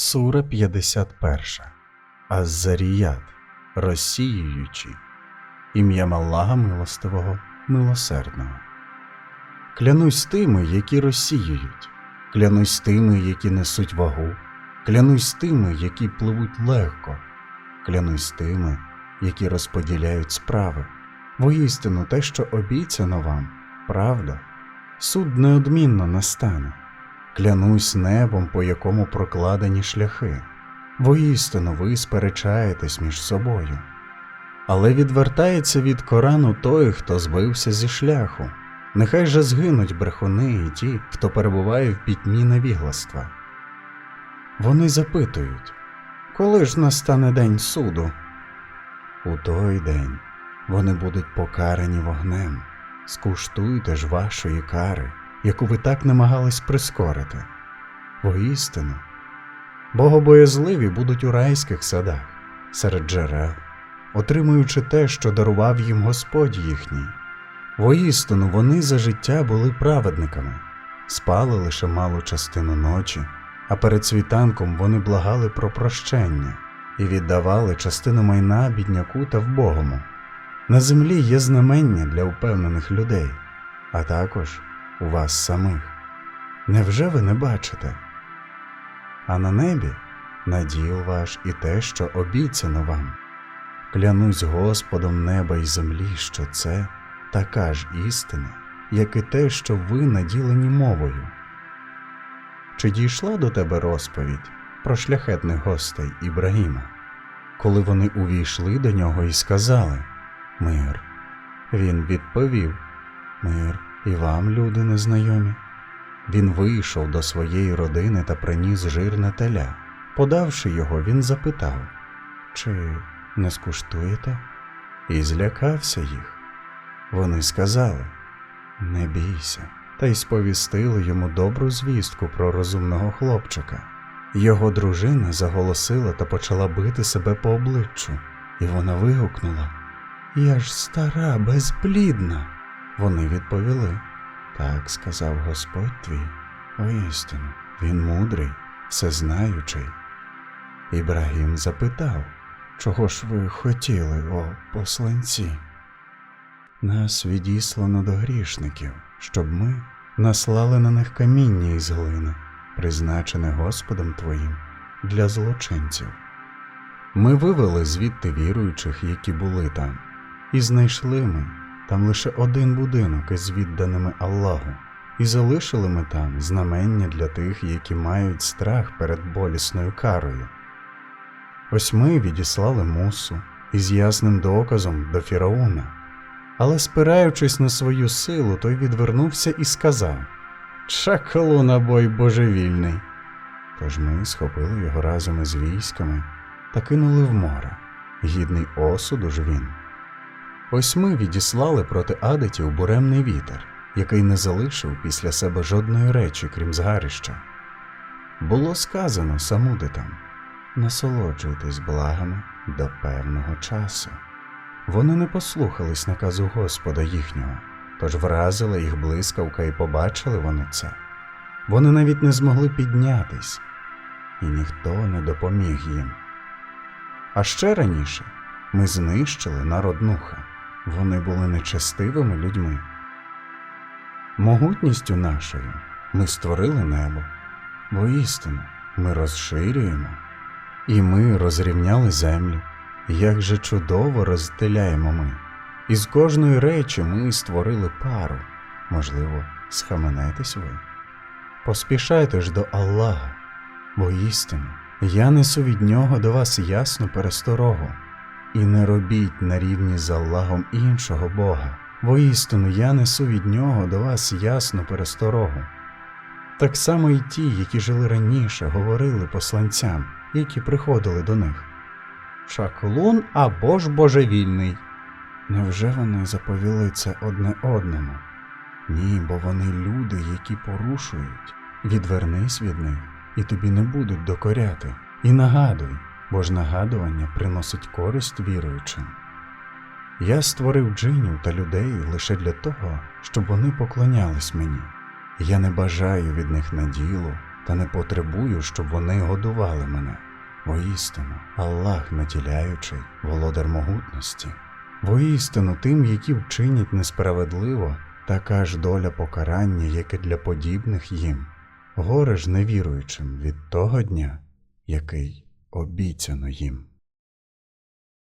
Сура 51. Аззаріят, розсіюючи. Ім'ям Аллаха милостивого, милосердного. Клянусь тими, які розсіюють, клянусь тими, які несуть вагу, клянусь тими, які пливуть легко, клянусь тими, які розподіляють справи. Воістину те, що обіцяно вам, правда, суд неодмінно настане. Клянусь небом, по якому прокладені шляхи. Воістину ви сперечаєтесь між собою. Але відвертається від Корану той, хто збився зі шляху. Нехай же згинуть брехуни і ті, хто перебуває в пітьмі невігластва. Вони запитують, коли ж настане день суду? У той день вони будуть покарані вогнем. Скуштуйте ж вашої кари, яку ви так намагались прискорити. Воістину, богобоязливі будуть у райських садах, серед джерел, отримуючи те, що дарував їм Господь їхній. Воістину вони за життя були праведниками, спали лише малу частину ночі, а перед світанком вони благали про прощення і віддавали частину майна бідняку та вбогому. На землі є знамення для упевнених людей, а також вас самих. Невже ви не бачите? А на небі наділ ваш і те, що обіцяно вам. Клянусь Господом неба і землі, що це така ж істина, як і те, що ви наділені мовою. Чи дійшла до тебе розповідь про шляхетних гостей Ібрагіма, коли вони увійшли до нього і сказали Мир. Він відповів Мир і вам, люди незнайомі. Він вийшов до своєї родини та приніс жирне теля. Подавши його, він запитав Чи не скуштуєте? І злякався їх. Вони сказали Не бійся, та й сповістили йому добру звістку про розумного хлопчика. Його дружина заголосила та почала бити себе по обличчю, і вона вигукнула Я ж стара, безплідна. Вони відповіли Так сказав Господь твій, воістину, він мудрий, всезнаючий. Ібрагім запитав, чого ж ви хотіли, о посланці? Нас відіслано до грішників, щоб ми наслали на них каміння із глини, призначене Господом Твоїм для злочинців. Ми вивели звідти віруючих, які були там, і знайшли ми там лише один будинок із відданими Аллаху, і залишили ми там знамення для тих, які мають страх перед болісною карою. Ось ми відіслали мусу із ясним доказом до Фіраона. Але, спираючись на свою силу, той відвернувся і сказав Чакалуна бой божевільний. Тож ми схопили його разом із військами та кинули в море. Гідний осуду ж він. Ось ми відіслали проти адитів буремний вітер, який не залишив після себе жодної речі, крім згарища. Було сказано самудитам насолоджуйтесь благами до певного часу. Вони не послухались наказу Господа їхнього, тож вразила їх блискавка і побачили вони це. Вони навіть не змогли піднятись, і ніхто не допоміг їм. А ще раніше ми знищили народ Нуха. Вони були нечестивими людьми. Могутністю нашою ми створили небо, воістину ми розширюємо, і ми розрівняли землю. Як же чудово розділяємо ми. Із кожної речі ми створили пару. Можливо, схаменетесь ви. Поспішайте ж до Аллаха, бо істину я несу від нього до вас ясну пересторогу, і не робіть на рівні з Аллахом іншого Бога, бо істину я несу від нього до вас ясну пересторогу. Так само і ті, які жили раніше, говорили посланцям, які приходили до них. Шаклун або ж божевільний. Невже вони заповіли це одне одному? Ні, бо вони люди, які порушують. Відвернись від них, і тобі не будуть докоряти. І нагадуй, бо ж нагадування приносить користь віруючим. Я створив джинів та людей лише для того, щоб вони поклонялись мені. Я не бажаю від них наділу та не потребую, щоб вони годували мене. Воістину, Аллах наділяючий, володар могутності. Воістину тим, які вчинять несправедливо, така ж доля покарання, як і для подібних їм. Горе ж невіруючим від того дня, який обіцяно їм.